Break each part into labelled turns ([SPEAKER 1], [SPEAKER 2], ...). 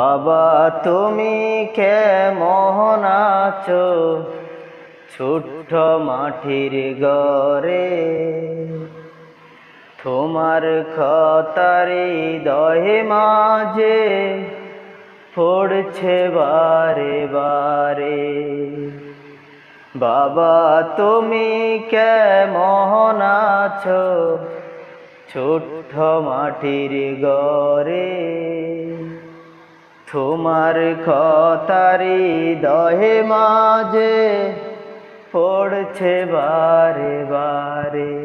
[SPEAKER 1] বাবা, তুমি কেমন আছো? ছোট্ট মাটির গরে তোমার খতারি দহে মাঝে পড়ছে বারে বারে। বাবা, তুমি কেমন আছো? ছোট্ট মাটির গরে তোমার খতারি দহে মাঝে পড়ছে বারে বারে।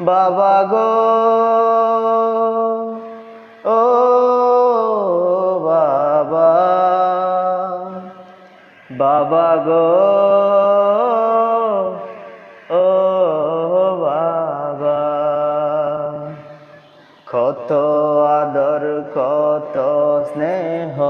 [SPEAKER 1] বাবা গো ও বাবা। বাবা গো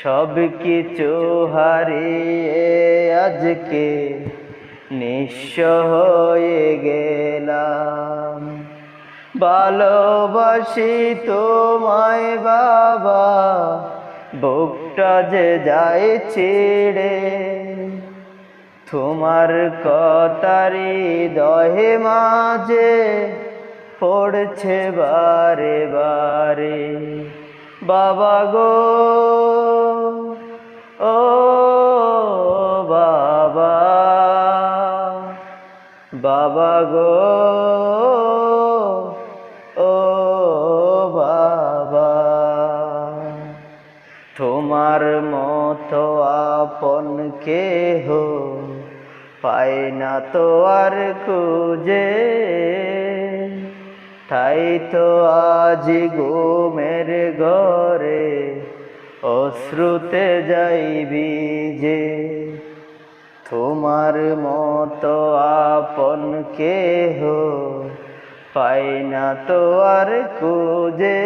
[SPEAKER 1] সব কিছু আজকে নিঃস্ব হয়ে গেলাম। ভালোবাসি তোমায় বাবা, বুকটা যে যায় ছিড়ে। তোমার কতারি দহে মাঝে পড়ছে বারে বারে। বাবা গো বাবা গো, ও বাবা। তোমার মতো আপন কেহ পাই না তো আর খুঁজে। তাই তো আজ ঘুমের ঘরে অশ্রুতে যাইবি যে। তোমার মতো আপন কেহ পাই না তো আর খুঁজে।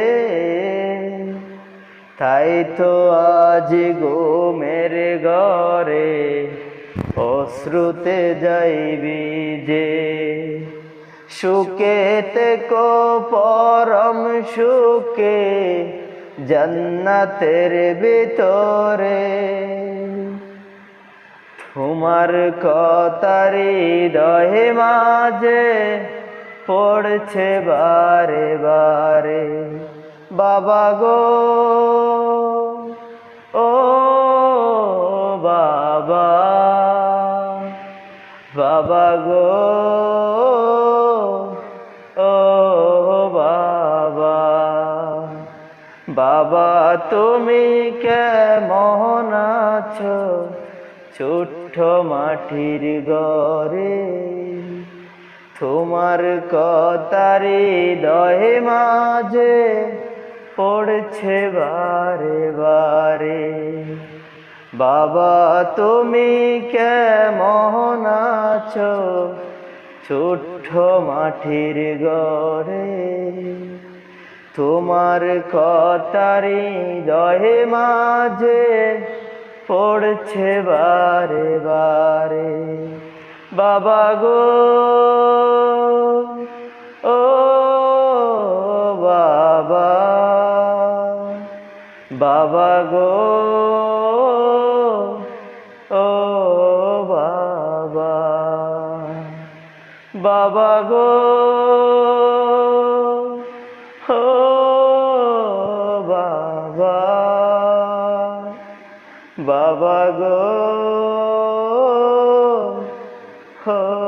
[SPEAKER 1] তাই তো আজ ঘুমের ঘরে অশ্রুতে যাইবি যে সুকেতে কো পরম সুকে জন্নতের ভিতরে তোমার কতারি দহে মাঝে পড়ছে বারে বারে। বাবা গো, ও বাবা বাবা গো, ও বাবা বাবা তুমি কেমন আছো? ছোট্ট মাটির গরে তোমার কতারি দহে মাঝে পড়ছে বারে বারে। বাবা, তুমি কেমন আছো? ছোট্ট মাটির গরে তোমার কতারি দহে মাঝে পড়ছে বারে বারে। বাবা গো ও বাবা। বাবা গো ও বাবা। বাবা গো বাবা গো ও